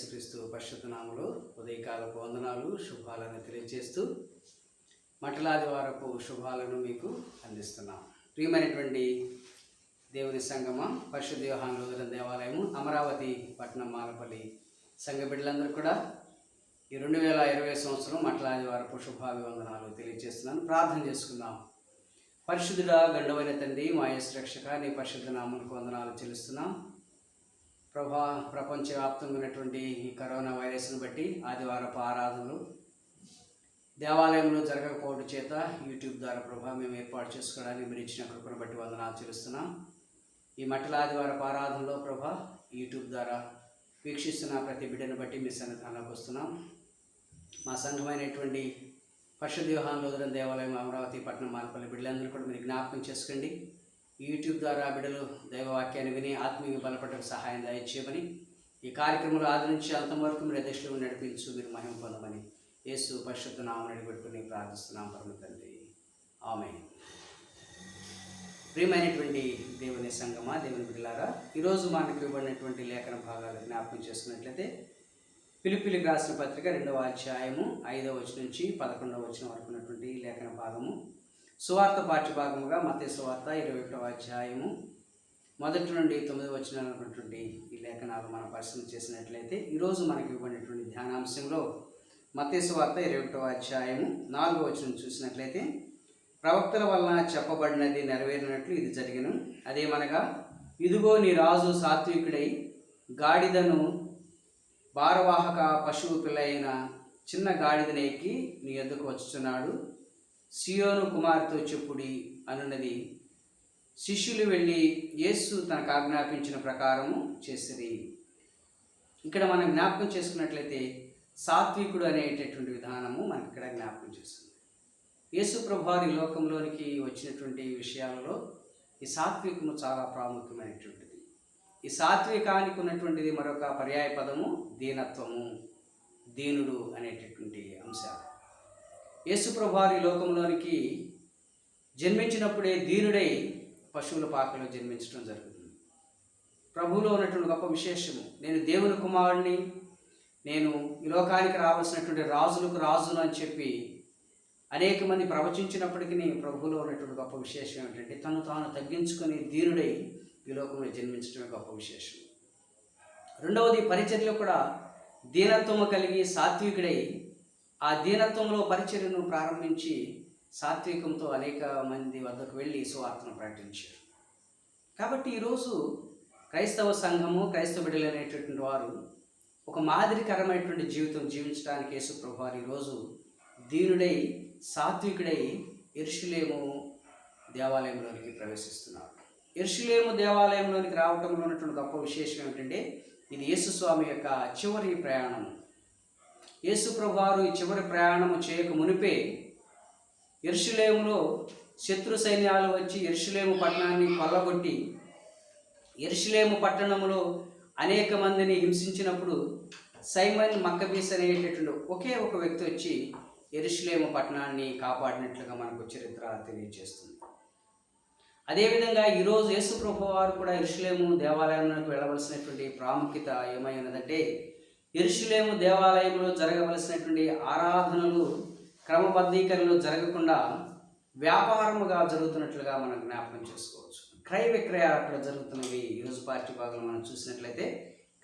యేసుక్రీస్తు పరిశుద్ధ ఉదయకాలపు వందనాలు శుభాలను తెలియజేస్తూ మటలాది వారపు శుభాలను మీకు అందిస్తున్నాం. ప్రియమైనటువంటి దేవుని సంగమ పరిశుద్ధ యోహాన్ రోజుల దేవాలయము అమరావతి పట్టణం మాలపల్లి సంఘ బిడ్డలందరూ కూడా ఈ రెండు వేల ఇరవై సంవత్సరం మటలాది వారపు శుభాభివందనాలు తెలియజేస్తున్నాను. ప్రార్థన చేసుకుందాం. పరిశుద్ధుడా గండవైన తండ్రి మా రక్షక నీ పరిశుద్ధ నామములకు వందనాలు చెల్లిస్తున్నాం. ప్రభా ప్రపంచవ్యాప్తంగా ఉన్నటువంటి ఈ కరోనా వైరస్ను బట్టి ఆదివారపు ఆరాధనలు దేవాలయంలో జరగకపోవడం చేత యూట్యూబ్ ద్వారా ప్రభా మేము ఏర్పాటు చేసుకోవడానికి మీరు ఇచ్చిన కృపను బట్టి వందనాలు చెల్లిస్తున్నాం. ఈ మట్టిల ఆదివారపు ఆరాధనలో ప్రభా యూట్యూబ్ ద్వారా వీక్షిస్తున్న ప్రతి బిడ్డను బట్టి మీ సన్నిధానంలోకి వస్తున్నాం. మా సంఘమైనటువంటి పరిశుద్ధ వ్యూహాన్ లోదరం దేవాలయం అమరావతి పట్టణం మాలపల్లి బిడ్డలందరూ కూడా మీరు జ్ఞాపకం చేసుకోండి. యూట్యూబ్ ద్వారా బిడ్డలు దైవవాక్యాన్ని విని ఆత్మీయ బలపడటం సహాయం దయచేయమని ఈ కార్యక్రమంలో ఆదరించి అంతవరకు మీరు అధ్యక్షులు నడిపించు మీరు మహిమ పొందమని యేసు పరిశుద్ధ నామం నడిపెట్టుకుని ప్రార్థిస్తున్నాం పరమ తండ్రి. ఆమె ప్రియమైనటువంటి దేవుని సంగమా దేవుని బిడ్డలారా ఈరోజు మనకు ఇవ్వబడినటువంటి లేఖన భాగాలు జ్ఞాపకం చేసుకున్నట్లయితే పిలిపిలికి రాసిన పత్రిక రెండవ అధ్యాయము ఐదవ వచనం నుంచి పదకొండవ వచనం వరకు ఉన్నటువంటి లేఖన భాగము. సువార్త పాఠ్యభాగముగా మత సువార్త ఇరవై ఒకటవ అధ్యాయము. మొదటి నుండి తొమ్మిది వచ్చినటువంటి ఈ లేఖనాలు మనం పరిశీలన చేసినట్లయితే ఈరోజు మనకి ఇవ్వబడినటువంటి ధ్యానాంశంలో మత సువార్త ఇరవై ఒకటవ అధ్యాయము నాలుగో వచనం చూసినట్లయితే ప్రవక్తల వలన చెప్పబడినది నెరవేరినట్లు ఇది జరిగను. అదేమనగా ఇదిగో నీ రాజు సాత్వికుడై గాడిదను భారవాహక పశువు పిల్ల అయిన చిన్న గాడిదనేకి ఎక్కి నీ ఎద్దుకు వచ్చుచున్నాడు. సియోను కుమార్తో చెప్పుడి అనున్నది. శిష్యులు వెళ్ళి యేసు తనకు ఆజ్ఞాపించిన ప్రకారము చేసిరి. ఇక్కడ మనం జ్ఞాపకం చేసుకున్నట్లయితే సాత్వికుడు అనేటటువంటి విధానము మనకి ఇక్కడ జ్ఞాపకం చేస్తుంది. యేసు ప్రభువారి లోకంలోనికి వచ్చినటువంటి విషయాలలో ఈ సాత్వికము చాలా ప్రాముఖ్యమైనటువంటిది. ఈ సాత్వికానికి ఉన్నటువంటిది మరొక పర్యాయ పదము దీనత్వము దీనుడు అనేటటువంటి అంశాలు. యేసుప్రభారి లోకంలోనికి జన్మించినప్పుడే దీనుడై పశువుల పాకలో జన్మించడం జరుగుతుంది. ప్రభువులో ఉన్నటువంటి గొప్ప విశేషము. నేను దేవుని కుమారుడిని నేను ఈ లోకానికి రావాల్సినటువంటి రాజులకు రాజును అని చెప్పి అనేక మంది ప్రవచించినప్పటికీ ప్రభువులో ఉన్నటువంటి గొప్ప విశేషం ఏంటంటే తను తాను తగ్గించుకొని దీనుడై ఈ లోకంలో జన్మించడమే గొప్ప విశేషం. రెండవది పరిచర్యలో కూడా దీనత్వము కలిగి సాత్వికుడై ఆ దీనత్వంలో పరిచర్యను ప్రారంభించి సాత్వికంతో అనేక మంది వద్దకు వెళ్ళి సువార్తను ప్రకటించారు. కాబట్టి ఈరోజు క్రైస్తవ సంఘము క్రైస్తవ బిడ్డలు అనేటటువంటి వారు ఒక మాదిరికరమైనటువంటి జీవితం జీవించడానికి యేసు ప్రభు వారు ఈరోజు దీనుడై సాత్వికుడై ఇర్షులేము దేవాలయంలోనికి ప్రవేశిస్తున్నారు. ఇర్షులేము దేవాలయంలోనికి రావటంలో ఉన్నటువంటి గొప్ప విశేషం ఏమిటంటే ఇది యేసుస్వామి యొక్క చివరి ప్రయాణం యేసుప్రభు వారు ఈ చివరి ప్రయాణము చేయక మునిపే ఎరుషులేములో శత్రు సైన్యాలు వచ్చి ఎరుషులేము పట్టణాన్ని కొల్లగొట్టి ఎరుషులేము పట్టణంలో అనేక మందిని హింసించినప్పుడు సైమన్ మక్కబీస్ అనేటటువంటి ఒకే ఒక వ్యక్తి వచ్చి ఎరుషులేము పట్టణాన్ని కాపాడినట్లుగా మనకు చరిత్ర తెలియజేస్తుంది. అదేవిధంగా ఈరోజు యేసుప్రభు వారు కూడా ఎరుషులేము దేవాలయంలోకి వెళ్ళవలసినటువంటి ప్రాముఖ్యత ఏమై ఉన్నదంటే ఎరుషులేము దేవాలయంలో జరగవలసినటువంటి ఆరాధనలు క్రమబద్ధీకరణలు జరగకుండా వ్యాపారముగా జరుగుతున్నట్లుగా మనం జ్ఞాపకం చేసుకోవచ్చు. క్రయ విక్రయాలు అక్కడ జరుగుతున్నవి. ఈరోజు పార్టీ భాగంలో మనం చూసినట్లయితే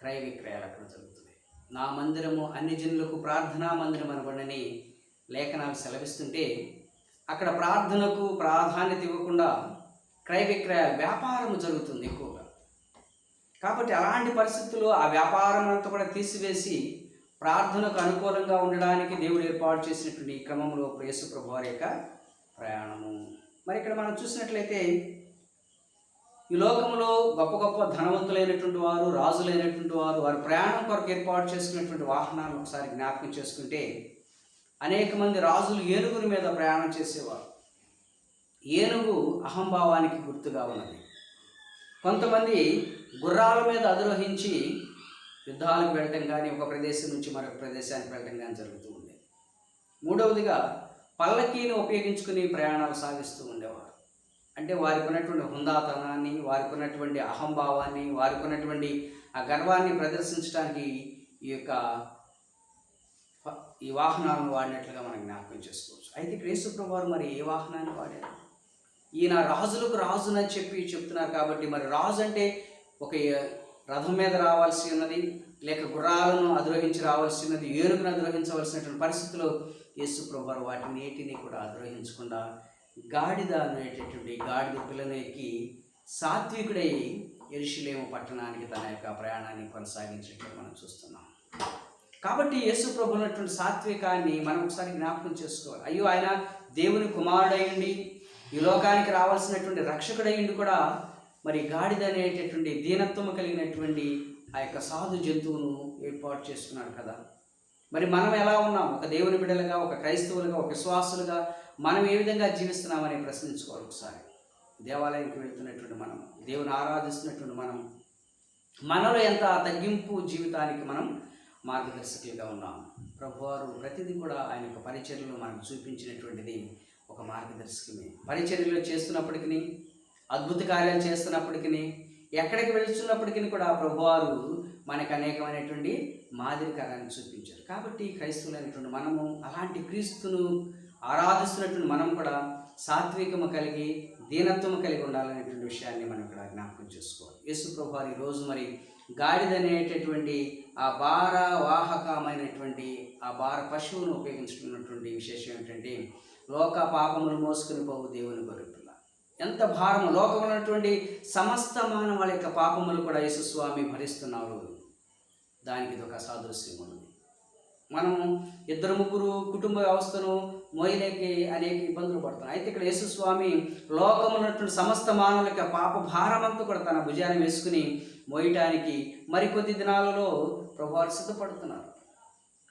క్రయ విక్రయాలు అక్కడ జరుగుతున్నాయి నా మందిరము అన్ని జనులకు ప్రార్థనా మందిరం అనబడని లేఖనాలు సెలవిస్తుంటే అక్కడ ప్రార్థనకు ప్రాధాన్యత ఇవ్వకుండా క్రయ విక్రయ వ్యాపారం జరుగుతుంది ఎక్కువ కాబట్టి అలాంటి పరిస్థితుల్లో ఆ వ్యాపారం అంతా కూడా తీసివేసి ప్రార్థనకు అనుకూలంగా ఉండడానికి దేవుడు ఏర్పాటు చేసినటువంటి ఈ క్రమంలో యేసుప్రభు వారి యొక్క ప్రయాణము. మరి ఇక్కడ మనం చూసినట్లయితే ఈ లోకంలో గొప్ప గొప్ప ధనవంతులైనటువంటి వారు రాజులైనటువంటి వారు వారి ప్రయాణం కొరకు ఏర్పాటు చేసుకున్నటువంటి వాహనాలను ఒకసారి జ్ఞాపకం చేసుకుంటే అనేక మంది రాజులు ఏనుగుల మీద ప్రయాణం చేసేవారు. ఏనుగు అహంభావానికి గుర్తుగా ఉన్నది. కొంతమంది గుర్రాల మీద అధిరోహించి యుద్ధాలకు వెళ్ళటం కానీ ఒక ప్రదేశం నుంచి మరొక ప్రదేశానికి వెళ్ళటం కానీ జరుగుతూ ఉండేది. మూడవదిగా పల్లకీని ఉపయోగించుకుని ప్రయాణాలు సాగిస్తూ ఉండేవారు. అంటే వారికి ఉన్నటువంటి హుందాతనాన్ని వారికి ఉన్నటువంటి అహంభావాన్ని వారికి ఉన్నటువంటి ఆ గర్వాన్ని ప్రదర్శించడానికి ఈ యొక్క ఈ వాహనాలను వాడినట్లుగా మనం జ్ఞాపకం చేసుకోవచ్చు. అయితే క్రీస్తు వారు మరి ఏ వాహనాన్ని వాడారు? ఈయన రాజులకు రాజునని చెప్పి చెప్తున్నారు కాబట్టి మరి రాజు అంటే ఒక రథం మీద రావాల్సి ఉన్నది లేక గుర్రాలను అధిరోహించి రావాల్సినది ఏనుగును అధిరోహించవలసినటువంటి పరిస్థితిలో యేసు ప్రభు వారు వాటిని ఏటిని కూడా అధిరోహించకుండా గాడిద అనేటటువంటి గాడిద పిల్లను ఎక్కి సాత్వికుడై ఎరుషులేము పట్టణానికి తన యొక్క ప్రయాణాన్ని కొనసాగించినట్లు మనం చూస్తున్నాం. కాబట్టి యేసు ప్రభు ఉన్నటువంటి సాత్వికాన్ని మనం ఒకసారి జ్ఞాపకం చేసుకోవాలి. అయ్యో ఆయన దేవుని కుమారుడయ్యండి ఈ లోకానికి రావాల్సినటువంటి రక్షకుడయ్యండి కూడా మరి గాడిద అనేటటువంటి దీనత్వము కలిగినటువంటి ఆ యొక్క సాధు జంతువును ఏర్పాటు చేసుకున్నాడు కదా. మరి మనం ఎలా ఉన్నాం? ఒక దేవుని బిడ్డలుగా ఒక క్రైస్తవులుగా ఒక విశ్వాసులుగా మనం ఏ విధంగా జీవిస్తున్నామని ప్రశ్నించుకోవాలి ఒకసారి. దేవాలయానికి వెళ్తున్నటువంటి మనం దేవుని ఆరాధిస్తున్నటువంటి మనం మనలో ఎంత తగ్గింపు జీవితానికి మనం మార్గదర్శకులుగా ఉన్నాం? ప్రభువారు ప్రతిదీ కూడా ఆయన యొక్క పరిచర్యలో మనకు చూపించినటువంటిది ఒక మార్గదర్శకమే. పరిచర్యలో చేస్తున్నప్పటికీ అద్భుత కార్యాలు చేస్తున్నప్పటికీ ఎక్కడికి వెళ్తున్నప్పటికీ కూడా ప్రభువారు మనకు అనేకమైనటువంటి మాదిరికరాన్ని చూపించారు. కాబట్టి క్రైస్తవులైనటువంటి మనము అలాంటి క్రీస్తును ఆరాధిస్తున్నటువంటి మనం కూడా సాత్వికము కలిగి దీనత్వము కలిగి ఉండాలనేటువంటి విషయాన్ని మనం ఇక్కడ జ్ఞాపకం చేసుకోవాలి. యేసు ప్రభువారు ఈరోజు మరి గాడిద అనేటటువంటి ఆ భార వాహకమైనటువంటి ఆ భార పశువును ఉపయోగించుకున్నటువంటి విశేషం ఏంటంటే లోక పాపములు మోసుకుని పోవు దేవుని గొర్రెపిల్ల ఎంత భారము లోకంలో ఉన్నటువంటి సమస్త మానవాళి యొక్క పాపములు కూడా యేసుస్వామి భరిస్తున్నారు దానికి ఇది ఒక సాదృశ్యం ఉన్నది మనము ఇద్దరు ముగ్గురు కుటుంబ వ్యవస్థను మోయలేకి అనేక ఇబ్బందులు పడుతున్నాం. అయితే ఇక్కడ యేసుస్వామి లోకమున్నటువంటి సమస్త మానవుల యొక్క పాప భారమంతా కూడా తన భుజాన్ని వేసుకుని మోయటానికి మరికొద్ది దినాలలో ప్రభువారు సిద్ధపడుతున్నారు.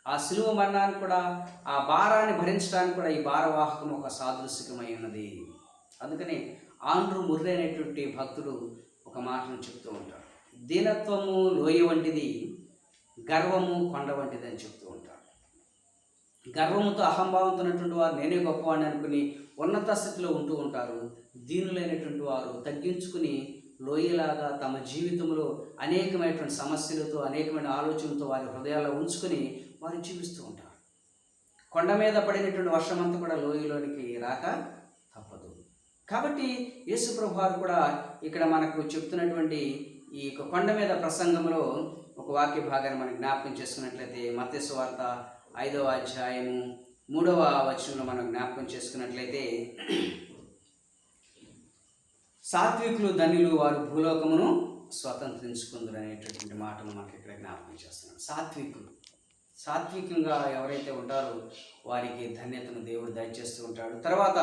ఆ సులువ మరణాన్ని కూడా ఆ భారాన్ని భరించడానికి కూడా ఈ భారవాహకం ఒక సాదృశ్యకమై ఉన్నది. అందుకనే ఆండ్రు ముర్రి అనేటువంటి భక్తుడు ఒక మాటను చెప్తూ ఉంటాడు. దీనత్వము లోయ వంటిది గర్వము కొండ వంటిది అని చెప్తూ ఉంటాడు. గర్వముతో అహంభావంతో ఉన్నటువంటి వారు నేనే గొప్పవాడిని అనుకుని ఉన్నత స్థితిలో ఉంటూ ఉంటారు. దీనులైనటువంటి వారు తగ్గించుకుని లోయలాగా తమ జీవితంలో అనేకమైనటువంటి సమస్యలతో అనేకమైన ఆలోచనలతో వారి హృదయాల్లో ఉంచుకొని వారు జీవిస్తూ ఉంటారు. కొండ మీద పడినటువంటి వర్షం అంతా కూడా లోయలోనికి రాక కాబట్టి యేసుప్రభు వారు కూడా ఇక్కడ మనకు చెప్తున్నటువంటి ఈ యొక్క కొండ మీద ప్రసంగంలో ఒక వాక్య భాగాన్ని మనం జ్ఞాపకం చేసుకున్నట్లయితే మత్స్సు వార్త ఐదవ అధ్యాయము మూడవ వచనంలో మనం జ్ఞాపకం చేసుకున్నట్లయితే సాత్వికులు ధనులు వారు భూలోకమును స్వతంత్రించుకుందరు అనేటటువంటి మాటను మనకి ఇక్కడ జ్ఞాపకం చేస్తున్నాం సాత్వికులు. సాత్వికంగా ఎవరైతే ఉంటారో వారికి ధన్యతను దేవుడు దయచేస్తూ ఉంటాడు. తర్వాత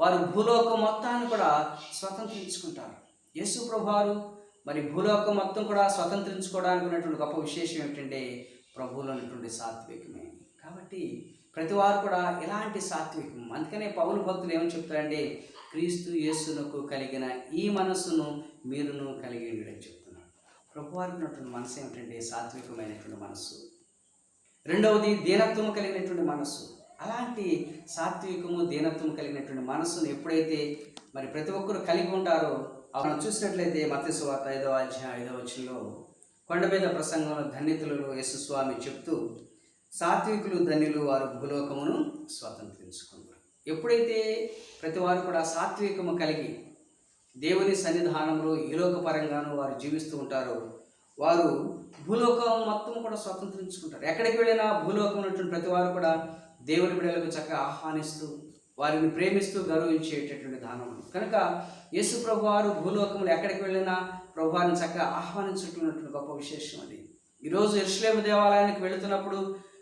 వారు భూలోకం మొత్తాన్ని కూడా స్వతంత్రించుకుంటారు. యేసు ప్రభువారు మరి భూలోకం మొత్తం కూడా స్వతంత్రించుకోవడానికి ఉన్నటువంటి గొప్ప విశేషం ఏమిటంటే ప్రభువులు ఉన్నటువంటి సాత్వికమే. కాబట్టి ప్రతి వారు కూడా ఎలాంటి సాత్వికం. అందుకనే పౌరు భక్తులు ఏమని చెప్తారంటే క్రీస్తు యేసునకు కలిగిన ఈ మనస్సును మీరును కలిగి ఉండడం చెప్తున్నాడు ప్రభువారికి ఉన్నటువంటి మనసు ఏమిటంటే సాత్వికమైనటువంటి మనస్సు. రెండవది దీనత్వము కలిగినటువంటి మనస్సు. అలాంటి సాత్వికము దీనత్వము కలిగినటువంటి మనస్సును ఎప్పుడైతే మరి ప్రతి ఒక్కరు కలిగి ఉంటారో మనం చూసినట్లయితే మత్స్సు వార్త ఐదవ అధ్యాయ ఐదవ వచ్చంలో కొండ మీద ప్రసంగంలో ధన్యతులలో యేసుస్వామి చెప్తూ సాత్వికులు ధన్యులు వారు భూలోకమును స్వతంత్రించుకున్నారు. ఎప్పుడైతే ప్రతి వారు కూడా సాత్వికము కలిగి దేవుని సన్నిధానంలో ఈలోక వారు జీవిస్తూ ఉంటారో వారు భూలోకం మొత్తం కూడా స్వతంత్రించుకుంటారు ఎక్కడికి వెళ్ళినా భూలోకం ఉన్నటువంటి ప్రతి వారు కూడా దేవుని బిడ్డలకు చక్కగా ఆహ్వానిస్తూ వారిని ప్రేమిస్తూ గౌరవించేటటువంటి దానం. కనుక యేసు ప్రభు వారు భూలోకంలో ఎక్కడికి వెళ్ళినా ప్రభువారిని చక్కగా ఆహ్వానించుకున్నటువంటి గొప్ప విశేషం అది. ఈరోజు ఎరుసలేము దేవాలయానికి వెళుతున్నప్పుడు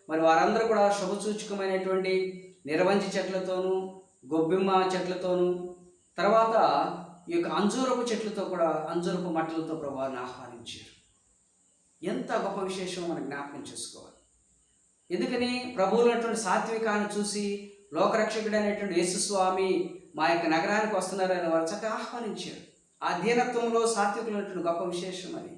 మరి వారందరూ కూడా శుభసూచకమైనటువంటి నిరవంజి చెట్లతోనూ గొబ్బిమ్మ చెట్లతోనూ తర్వాత ఈ యొక్క అంజూరపు చెట్లతో కూడా అంజూరపు మట్టలతో ప్రభువారిని ఆహ్వానించారు. ఎంత గొప్ప విశేషం మనం జ్ఞాపకం చేసుకోవాలి. ఎందుకని? ప్రభువులటువంటి సాత్వికాన్ని చూసి లోకరక్షకుడు అనేటువంటి యేసుస్వామి మా యొక్క నగరానికి వస్తున్నారని వారు చక్కగా ఆహ్వానించారు. ఆ దీనత్వంలో సాత్వికులు గొప్ప విశేషం అది.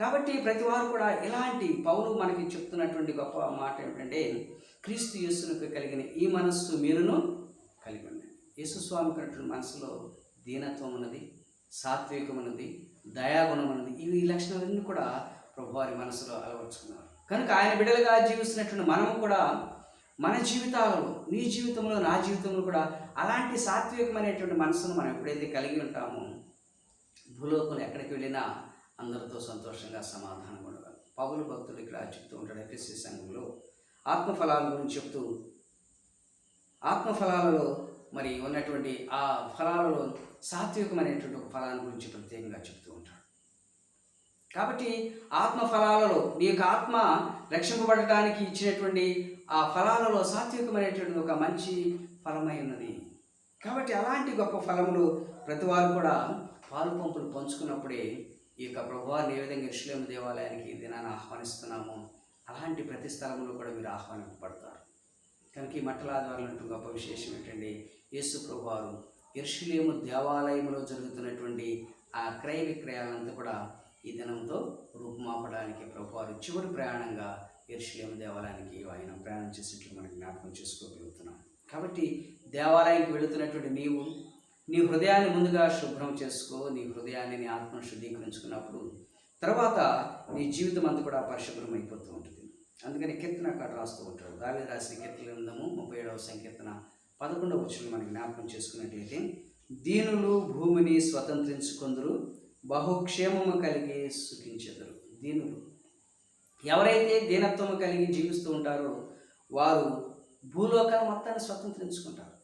కాబట్టి ప్రతి వారు కూడా ఇలాంటి పౌలు మనకి చెప్తున్నటువంటి గొప్ప మాట ఏమిటంటే క్రీస్తు యేసునకు కలిగిన ఈ మనస్సు మీరును కలిగి ఉండండి. యేసుస్వామికి ఉన్నటువంటి మనసులో దీనత్వం ఉన్నది సాత్వికం ఉన్నది దయాగుణం ఉన్నది. ఇవి ఈ లక్షణాలన్నీ కూడా ప్రభు వారి మనసులో అలవర్చుకున్నారు. కనుక ఆయన బిడ్డలుగా జీవిస్తున్నటువంటి మనము కూడా మన జీవితాలలో నీ జీవితంలో నా జీవితంలో కూడా అలాంటి సాత్వికమైనటువంటి మనసును మనం ఎప్పుడైతే కలిగి ఉంటామో భూలోకం ఎక్కడికి వెళ్ళినా అందరితో సంతోషంగా సమాధానంగా ఉండగలం పౌలు భక్తులు ఇక్కడ చెప్తూ ఉంటాడు ఎఫ్ఎస్సి సంఘంలో. ఆత్మఫలాల గురించి చెప్తూ ఆత్మఫలాలలో మరి ఉన్నటువంటి ఆ ఫలాలలో సాత్వికమైనటువంటి ఒక ఫలాన్ని గురించి ప్రత్యేకంగా చెప్తూ ఉంటాడు కాబట్టి ఆత్మ ఫలాలలో నీ యొక్క ఆత్మ రక్షింపబడటానికి ఇచ్చినటువంటి ఆ ఫలాలలో సాత్వికమైనటువంటి ఒక మంచి ఫలమై ఉన్నది. కాబట్టి అలాంటి గొప్ప ఫలములు ప్రతి వారు కూడా పాలు పంపులు పంచుకున్నప్పుడే ఈ యొక్క ప్రభువారిని ఏ విధంగా ఇరుషులేము దేవాలయానికి దినాన్ని ఆహ్వానిస్తున్నామో అలాంటి ప్రతి స్థలంలో కూడా మీరు ఆహ్వానింపబడతారు. కనుక ఈ మట్టల ఆధారాలు గొప్ప విశేషం ఏంటంటే యేసు ప్రభువారు ఇర్షులేము దేవాలయంలో జరుగుతున్నటువంటి ఆ క్రయ విక్రయాలంతా కూడా ఈ దినంతో రూపుమాపడానికి ప్రభువారు చివరి ప్రయాణంగా ఎరుషులేము దేవాలయానికి ఆయన ప్రయాణం చేసినట్లు మనం జ్ఞాపకం చేసుకోగలుగుతున్నాం. కాబట్టి దేవాలయానికి వెళుతున్నటువంటి నీవు నీ హృదయాన్ని ముందుగా శుభ్రం చేసుకో నీ హృదయాన్ని నీ ఆత్మను శుద్ధీకరించుకున్నప్పుడు తర్వాత నీ జీవితం అంతా కూడా పరిశుభ్రం అయిపోతూ ఉంటుంది. అందుకని కీర్తన అక్కడ రాస్తూ ఉంటాడు. దావి రాసిన కీర్తన గ్రంథము ముప్పై ఏడవ సంకీర్తన పదకొండవ వచ్చిన మనం జ్ఞాపకం చేసుకున్నట్లయితే దీనులు భూమిని స్వతంత్రించుకుందరు బహుక్షేమము కలిగి సుఖించెదరు. దీనులు ఎవరైతే దీనత్వము కలిగి జీవిస్తూ ఉంటారో వారు భూలోకాన్ని మొత్తాన్ని స్వతంత్రించుకుంటారు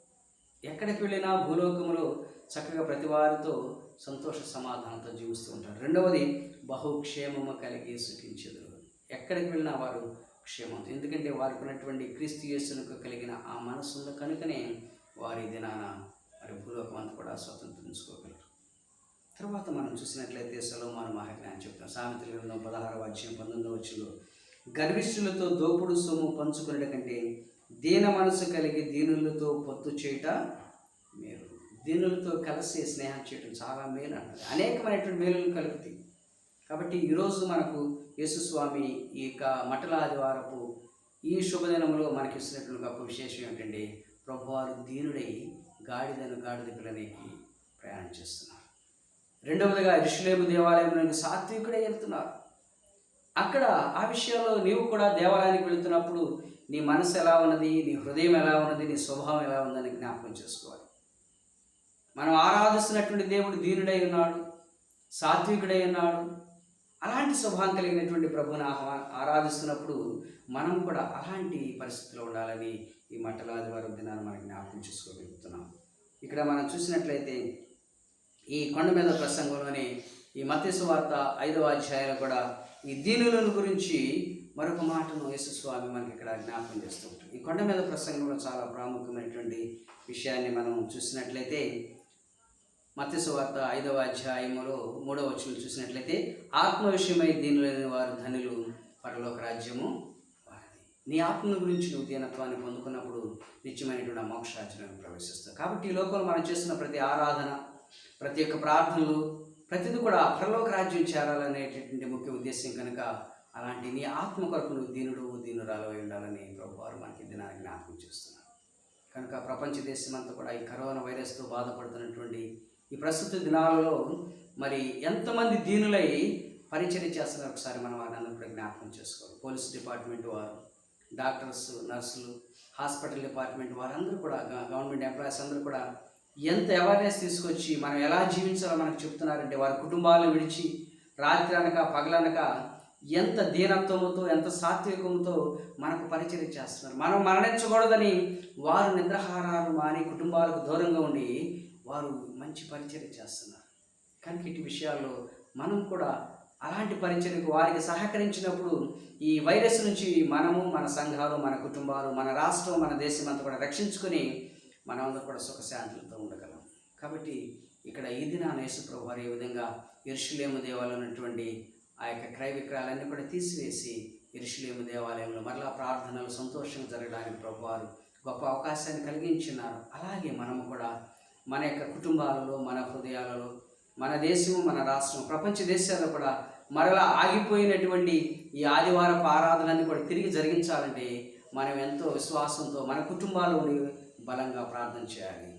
ఎక్కడికి వెళ్ళినా భూలోకములో చక్కగా ప్రతి వారితో సంతోష సమాధానంతో జీవిస్తూ ఉంటారు. రెండవది బహుక్షేమము కలిగి సుఖించెదరు. ఎక్కడికి వెళ్ళినా వారు క్షేమం ఎందుకంటే వారికి ఉన్నటువంటి క్రీస్తు యేసునకు కలిగిన ఆ మనస్సులో కనుకనే వారి దినాన మరి భూలోకం అంతా కూడా స్వతంత్రించుకోగలరు తర్వాత మనం చూసినట్లయితే సలోమాను మహాజ్ఞానం చెప్తాం. సామెతల గ్రంథం పదహారవ అధ్యాయం పంతొమ్మిదవ వచ్చులో గర్విష్ఠులతో దోపుడు సొమ్ము పంచుకునే కంటే దీన మనసు కలిగి దీనులతో పొత్తు చేయట మేలు. దీనులతో కలిసి స్నేహం చేయటం చాలా మేలు అంటారు అనేకమైనటువంటి మేలులు కలుగుతాయి. కాబట్టి ఈరోజు మనకు యేసుస్వామి ఈ యొక్క మటల ఆదివారపు ఈ శుభదినంలో మనకి ఇస్తున్నటువంటి గొప్ప విశేషం ఏంటంటే ప్రభువారు దీనుడై గాడిదను గాడిద పిల్లనికి ప్రయాణం చేస్తున్నారు. రెండవదిగా ఋషులేము దేవాలయంలోని సాత్వికుడే వెళ్తున్నారు అక్కడ ఆ విషయంలో నీవు కూడా దేవాలయానికి వెళుతున్నప్పుడు నీ మనసు ఎలా ఉన్నది నీ హృదయం ఎలా ఉన్నది నీ స్వభావం ఎలా ఉందని జ్ఞాపకం చేసుకోవాలి. మనం ఆరాధిస్తున్నటువంటి దేవుడు దీనుడై ఉన్నాడు సాత్వికుడై ఉన్నాడు. అలాంటి స్వభావం కలిగినటువంటి ప్రభుని ఆహ్వా ఆరాధిస్తున్నప్పుడు మనం కూడా అలాంటి పరిస్థితిలో ఉండాలని ఈ మట్టల ఆదివారం దినాన్ని మనం జ్ఞాపకం చేసుకోగలుగుతున్నాం. ఇక్కడ మనం చూసినట్లయితే ఈ కొండ మీద ప్రసంగంలోని ఈ మత్స్సు వార్త ఐదవ అధ్యాయంలో కూడా ఈ దీనులను గురించి మరొక మాటను యేసుస్వామి మనకి ఇక్కడ జ్ఞాపకం చేస్తూ ఉంటాం ఈ కొండ మీద ప్రసంగంలో చాలా ప్రాముఖ్యమైనటువంటి విషయాన్ని మనం చూసినట్లయితే మత్స్సు వార్త ఐదవ అధ్యాయములో మూడవ వచ్చిన చూసినట్లయితే ఆత్మ విషయమై దీనులైన వారు ధనులు పరలోక రాజ్యము వారిది. నీ ఆత్మను గురించి నువ్వు దీనత్వాన్ని పొందుకున్నప్పుడు నిత్యమైనటువంటి ఆ ప్రవేశిస్తావు. కాబట్టి ఈ లోకంలో మనం చేస్తున్న ప్రతి ఆరాధన ప్రతి ఒక్క ప్రార్థనలు ప్రతిదీ కూడా పరలోక రాజ్యం చేరాలనేటటువంటి ముఖ్య ఉద్దేశం కనుక అలాంటి నీ ఆత్మ కొరకు నువ్వు దీనుడు దీనురాలు ఉండాలని ప్రభు వారు మనకి దినాన్ని జ్ఞాపకం చేస్తున్నారు. కనుక ప్రపంచ దేశమంతా కూడా ఈ కరోనా వైరస్తో బాధపడుతున్నటువంటి ఈ ప్రస్తుత దినాలలో మరి ఎంతమంది దీనులై పరిచయం చేస్తున్నారు ఒకసారి మనం వారిని కూడా జ్ఞాపకం చేసుకోవాలి. పోలీస్ డిపార్ట్మెంట్ వారు డాక్టర్స్ నర్సులు హాస్పిటల్ డిపార్ట్మెంట్ వారందరూ కూడా గవర్నమెంట్ ఎంప్లాయీస్ అందరూ కూడా ఎంత అవేర్నెస్ తీసుకొచ్చి మనం ఎలా జీవించాలో మనకు చెప్తున్నారంటే వారి కుటుంబాలను విడిచి రాత్రి అనక పగలనక ఎంత దీనత్వముతో ఎంత సాత్వికంతో మనకు పరిచయం చేస్తున్నారు. మనం మరణించకూడదని వారు నిద్రహారాలు మాని కుటుంబాలకు దూరంగా ఉండి వారు మంచి పరిచయం చేస్తున్నారు. కనుక ఇటు విషయాల్లో మనం కూడా అలాంటి పరిచయకు వారికి సహకరించినప్పుడు ఈ వైరస్ నుంచి మనము మన సంఘాలు మన కుటుంబాలు మన రాష్ట్రం మన దేశం అంతా కూడా రక్షించుకొని మనమందరం కూడా సుఖశాంతులతో ఉండగలం. కాబట్టి ఇక్కడ ఈ దినాన యేసుప్రభు వారు ఏ విధంగా ఇరుషులేము దేవాలయం ఉన్నటువంటి ఆ యొక్క క్రయ విక్రయాలన్నీ కూడా తీసివేసి ఇరుషులేము దేవాలయంలో మరలా ప్రార్థనలు సంతోషంగా జరగడానికి ప్రభు వారు గొప్ప అవకాశాన్ని కలిగించినారు. అలాగే మనము కూడా మన యొక్క కుటుంబాలలో మన హృదయాలలో మన దేశము మన రాష్ట్రం ప్రపంచ దేశాల్లో కూడా మరలా ఆగిపోయినటువంటి ఈ ఆదివారపు ఆరాధనని కూడా తిరిగి జరిగించాలంటే మనం ఎంతో విశ్వాసంతో మన కుటుంబాలు బలంగా ప్రార్థన చేయాలి.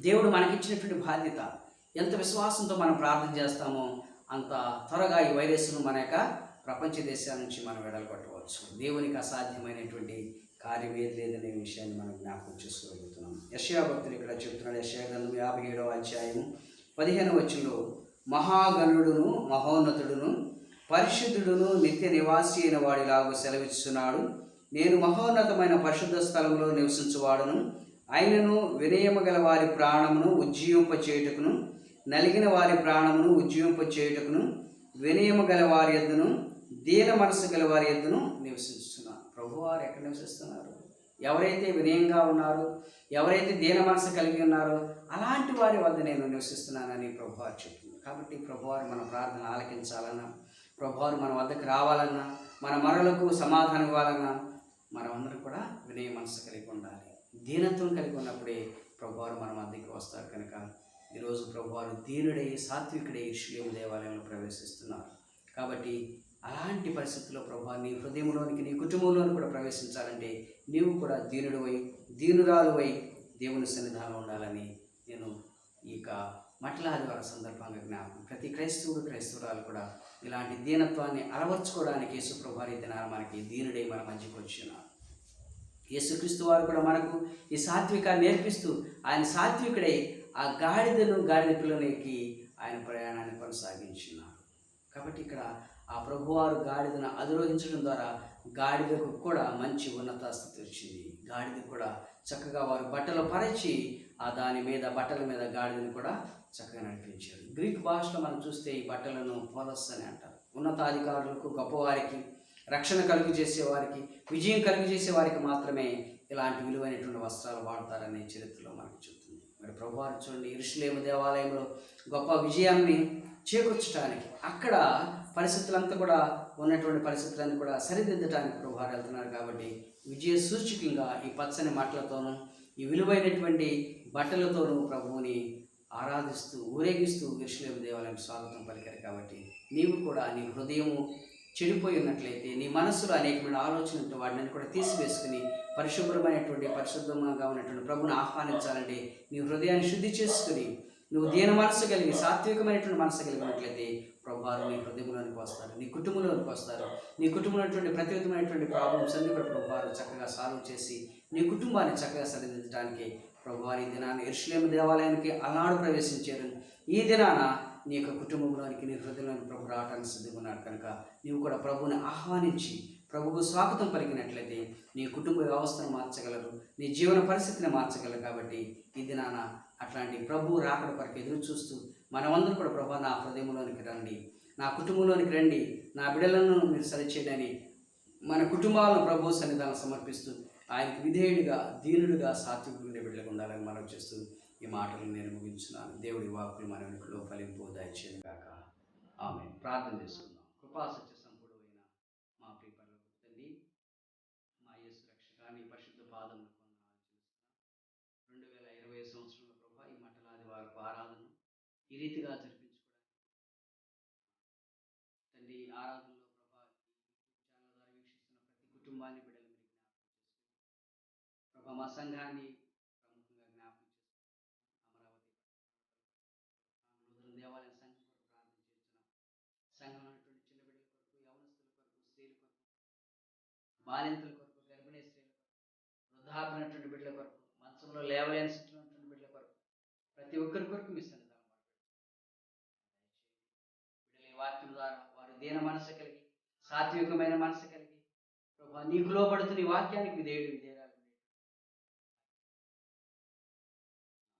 దేవుడు మనకిచ్చినటువంటి బాధ్యత. ఎంత విశ్వాసంతో మనం ప్రార్థన చేస్తామో అంత త్వరగా ఈ వైరస్ను మన యొక్క ప్రపంచ దేశాల నుంచి మనం వెడలగొట్టవచ్చు దేవునికి అసాధ్యమైనటువంటి కార్యం ఏది లేదనే విషయాన్ని మనం జ్ఞాపకం చేసుకోగలుగుతున్నాం. యశయా భక్తులు ఇక్కడ చెప్తున్నాడు యశయా గ్రంథం యాభై ఏడవ అధ్యాయము పదిహేను వచ్చులో మహాగణుడును మహోన్నతుడును పరిశుద్ధుడును నిత్య నివాసి అయిన వాడిలాగు సెలవిస్తున్నాడు నేను మహోన్నతమైన పరిశుద్ధ స్థలంలో నివసించువాడును. ఆయనను వినయము గల వారి ప్రాణమును ఉజ్జీవింప చేయుటకును నలిగిన వారి ప్రాణమును ఉజ్జీవింప చేయుటకును వినయము గల వారి ఎద్దును దీన మనసు గల వారి ఎద్దును నివసిస్తున్నారు ప్రభువారు ఎక్కడ నివసిస్తున్నారు? ఎవరైతే వినయంగా ఉన్నారో ఎవరైతే దీన మనసు కలిగి ఉన్నారో అలాంటి వారి వద్ద నేను నివసిస్తున్నానని ప్రభువారు చెప్తుంది కాబట్టి ప్రభువారు మన ప్రార్థన ఆలకించాలన్నా ప్రభువారు మన వద్దకు రావాలన్నా మన మరలకు సమాధానం ఇవ్వాలన్నా మనమందరం కూడా వినయ మనసు కలిగి ఉండాలి. దీనత్వం కలిగి ఉన్నప్పుడే ప్రభువారు మన మధ్యకి వస్తారు కనుక ఈరోజు ప్రభువారు దీనుడై సాత్వికుడై శ్రీయం దేవాలయంలో ప్రవేశిస్తున్నారు. కాబట్టి అలాంటి పరిస్థితుల్లో ప్రభు నీ హృదయంలోనికి నీ కుటుంబంలోని కూడా ప్రవేశించాలంటే నీవు కూడా దీనుడువై దీనురాలువై దేవుని సన్నిధానం ఉండాలని నేను ఈ మట్ల ఆదివారం సందర్భంగా జ్ఞాపకం. ప్రతి క్రైస్తవుడు క్రైస్తవురాలు కూడా ఇలాంటి దీనత్వాన్ని అలవర్చుకోవడానికి యేసుప్రభారి దినాలు మనకి దీనుడై మన మధ్యకు వచ్చినారు. యేసుక్రీస్తు వారు కూడా మనకు ఈ సాత్వికాన్ని నేర్పిస్తూ ఆయన సాత్వికుడై ఆ గాడిదను గాడిద పిల్లను ఆయన ప్రయాణాన్ని కొనసాగించున్నారు కాబట్టి ఇక్కడ ఆ ప్రభువారు గాడిదను అధిరోహించడం ద్వారా గాడిదకు కూడా మంచి ఉన్నత స్థితి వచ్చింది. గాడిద కూడా చక్కగా వారు బట్టలు పరిచి ఆ దాని మీద బట్టల మీద గాడిదని కూడా చక్కగా నడిపించారు. గ్రీక్ భాషలో మనం చూస్తే ఈ బట్టలను పోలస్ అని అంటారు. ఉన్నతాధికారులకు గొప్పవారికి రక్షణ కలుగు చేసేవారికి విజయం కలుగు చేసేవారికి మాత్రమే ఇలాంటి విలువైనటువంటి వస్త్రాలు వాడతారనే చరిత్రలో మనకు చెబుతుంది మరి ప్రభువారు చూడండి ఇరుషులేము దేవాలయంలో గొప్ప విజయాన్ని చేకూర్చడానికి అక్కడ పరిస్థితులంతా కూడా ఉన్నటువంటి పరిస్థితులన్నీ కూడా సరిదిద్దడానికి ప్రభువారు వెళ్తున్నారు కాబట్టి విజయ సూచకంగా ఈ పచ్చని మాటలతోనూ ఈ విలువైనటువంటి బట్టలతోనూ ప్రభువుని ఆరాధిస్తూ ఊరేగిస్తూ ఇరుషులేము దేవాలయం స్వాగతం పలికారు కాబట్టి నీవు కూడా నీ హృదయము చెడిపోయి ఉన్నట్లయితే నీ మనసులో అనేకమైన ఆలోచన వాటిని కూడా తీసివేసుకుని పరిశుభ్రమైనటువంటి పరిశుద్ధంగా ఉన్నటువంటి ప్రభుని ఆహ్వానించాలంటే నీ హృదయాన్ని శుద్ధి చేసుకుని నువ్వు దీన మనసు కలిగి సాత్వికమైనటువంటి మనసు కలిగినట్లయితే ప్రభువారు నీ హృదయంలోనికి వస్తారు నీ కుటుంబంలోనికి వస్తారు. నీ కుటుంబంలో ప్రతి విధమైనటువంటి ప్రాబ్లమ్స్ అన్ని కూడా ప్రభువారు చక్కగా సాల్వ్ చేసి నీ కుటుంబాన్ని చక్కగా సరిదిద్దడానికి ప్రభువారి ఈ దినాన్ని ఎరుషులేము దేవాలయానికి అలనాడు ప్రవేశించారు. ఈ దినాన నీ యొక్క కుటుంబంలోనికి నీ హృదయంలోని ప్రభు రావడానికి సిద్ధంగా ఉన్నాడు కనుక నీవు కూడా ప్రభువుని ఆహ్వానించి ప్రభువు స్వాగతం పలికినట్లయితే నీ కుటుంబ వ్యవస్థను మార్చగలరు నీ జీవన పరిస్థితిని మార్చగలరు కాబట్టి ఈ దినాన అట్లాంటి ప్రభు రాకడ కొరకు ఎదురు చూస్తూ మనమందరం కూడా ప్రభు నా హృదయంలోనికి రండి నా కుటుంబంలోనికి రండి నా బిడ్డలను మీరు సరిచేయడని మన కుటుంబాలను ప్రభు సన్నిధానం సమర్పిస్తూ ఆయనకు విధేయుడిగా దీనుడిగా సాత్వికుడిగా బిడ్డలకు ఉండాలని మనం చేస్తూ ఈ మాటలు నేను ముగించున్నాను. దేవుడి వాకులు మన వెనుకలో ఫలింపు దయచేది కాక ఆమె ప్రార్థన చేసుకుందాం. కృపా సత్య అయిన మా ప్రియపరులకు తండ్రి మా యేసు రక్షక నీ పరిశుద్ధ పాదములు రెండు వేల ఇరవై సంవత్సరంలో ప్రభా ఈ మఠలాది వారికి ఆరాధన ఈ రీతిగా జరిపించుకోవడానికి తండ్రి ఆరాధనలో ప్రభా ఛానల్ ద్వారా వీక్షిస్తున్న ప్రతి కుటుంబాన్ని బిడ్డలు మీరు జ్ఞాపకం చేసుకోండి ప్రభా మా సంఘాన్ని ప్రముఖంగా జ్ఞాపకం చేసుకోండి అమరావతి పట్టణంలో దేవాలయం సంఘం కొరకు ప్రార్థన చేస్తున్నాం సంఘంలో ఉన్నటువంటి చిన్న బిడ్డల కొరకు యవనస్తుల కొరకు స్త్రీల కొరకు బాలింతల కొరకు గర్భిణీ స్త్రీల కొరకు వృద్ధాపినటువంటి బిడ్డల కొరకు మంచంలో లేవలేని స్థితిలో ఉన్నటువంటి బిడ్డల కొరకు ప్రతి ఒక్కరి కొరకు మీ సన్నిధానం బిడ్డల ఈ వాక్యం ద్వారా వారు దీన మనసు కలిగి సాత్వికమైన మనసు కలిగి ప్రభా నీకు లోపడుతున్న వాక్యానికి విధేయుడు విధేయాలు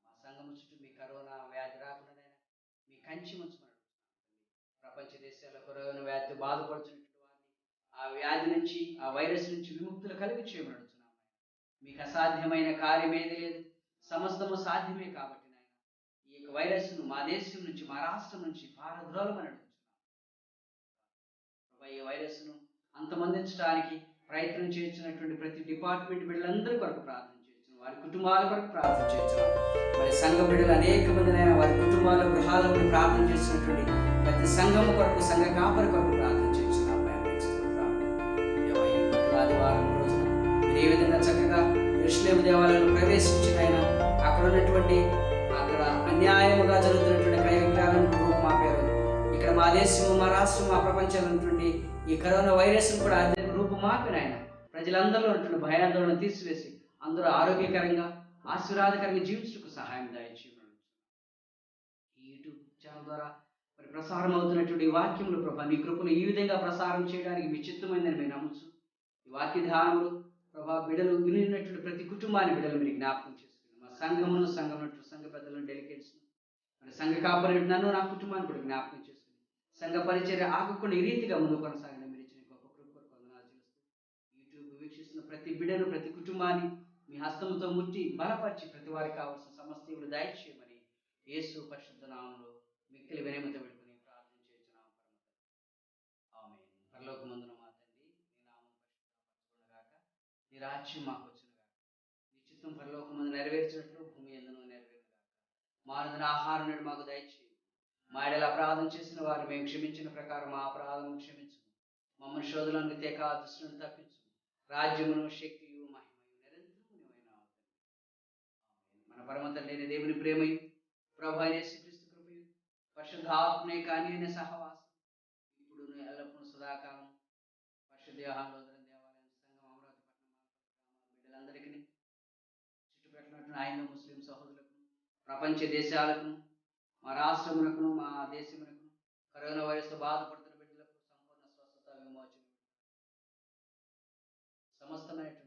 మా సంఘం చుట్టూ మీ కరోనా వ్యాధి రాకుండానైనా మీ కంచి ఉంచమని ప్రపంచ దేశాల్లో కరోనా వ్యాధి బాధపడుతున్నటువంటి ఆ వ్యాధి నుంచి ఆ వైరస్ నుంచి విముక్తులు కలిగి చేయబడుతున్నాం మీకు అసాధ్యమైన కార్యం ఏది లేదు. సమస్తము సాధ్యమే కాబట్టి నాయన. ఈ యొక్క వైరస్ను మా దేశం నుంచి మా రాష్ట్రం నుంచి పారద్రోలమని అడుగుతున్నాం. ప్రభా, ఈ వైరస్ను అంతమందించడానికి ప్రయత్నం చేస్తున్నటువంటి ప్రతి డిపార్ట్మెంట్ బిడ్డలందరి కొరకు ప్రార్థన చేస్తున్నాం. వారి కుటుంబాల కొరకు ప్రార్థన చేస్తున్నాం. మరి సంఘ బిడ్డలు అనేక మందినైనా వారి కుటుంబాల గృహాల కొరకు ప్రార్థన చేస్తున్నటువంటి ప్రతి సంఘం కొరకు సంఘ కాపరి కొరకు మొదటి దేవాలయంలో ప్రవేశించిన ఆయన అక్కడ ఉన్నటువంటి అక్కడ అన్యాయముగా జరుగుతున్నటువంటి క్రయ విక్రయాలను రూపుమాపారు ఇక్కడ మా దేశం మా రాష్ట్రం మా ప్రపంచంలో ఉన్నటువంటి ఈ కరోనా వైరస్ కూడా అదే రూపుమాపిన ఆయన. ప్రజలందరిలో ఉన్నటువంటి భయాందోళన తీసివేసి అందరూ ఆరోగ్యకరంగా ఆశీర్వాదకరంగా జీవించుటకు సహాయం దయచేయమని ఈ యూట్యూబ్ ఛానల్ ద్వారా మరి ప్రసారం అవుతున్నటువంటి వాక్యములు ప్రభా నీ కృపను ఈ విధంగా ప్రసారం చేయడానికి విచిత్రమైందని మేము నమ్మచ్చు ఈ వాక్య ధ్యానములు ప్రభా బిడలు వినినటువంటి ప్రతి కుటుంబాన్ని బిడ్డలు మీరు జ్ఞాపకం చేసుకున్నాను మా సంఘమును సంఘం సంఘ పెద్దలను డెలికేట్స్ మన సంఘ కాపరి నన్ను నా కుటుంబాన్ని కూడా జ్ఞాపకం చేసుకుని సంఘ పరిచర్య ఆగకుండా ఈ రీతిగా ముందు కొనసాగడం మీరు ఇచ్చిన గొప్ప కృప వందనాలు చేస్తూ యూట్యూబ్ వీక్షిస్తున్న ప్రతి బిడ్డను ప్రతి కుటుంబాన్ని మీ హస్తముతో ముట్టి బలపరిచి ప్రతి వారికి కావాల్సిన సమస్తీవులు దయచేయమని యేసు పరిశుద్ధ నామంలో మిక్కిలి వినయమత పెట్టుకుని ప్రార్థన చేస్తున్నాం ఆమె పరలోకమందున మా తండ్రి నీ నామం పరిశుద్ధపరచుకునగాక నీ రాజ్యం మాకు వచ్చునుగాక నీ చిత్తం పరలోకమందు నెరవేర్చినట్లు భూమి ఎందును నెరవేరుగాక మానదిన ఆహారం నేడు మాకు దయచేయి. మా ఎడల అపరాధం చేసిన వారు మేము క్షమించిన ప్రకారం మా అపరాధం క్షమించు. మమ్మల్ని శోధులను తేక దుష్టులను తప్పించు. రాజ్యమును శక్తియు మహిమయు మన పరమతం లేని దేవుని ప్రేమయు ప్రభు అయిన యేసుక్రీస్తు కృపయు పరిశుద్ధ కానీ సహవాసం ఇప్పుడు ఎల్లప్పుడూ సదాకాలం పరిశుద్ధ యోహానులోదరం దేవాలయం సంఘం అమరావతి పట్టణం బిడ్డలందరికీ చుట్టుపక్కల ఆయన ముస్లిం సహోదరులకు ప్రపంచ దేశాలకు మా రాష్ట్రములకు మా దేశములకు కరోనా వైరస్తో బాధపడుతున్న బిడ్డలకు సంపూర్ణ స్వస్థత విమోచన సమస్తమైన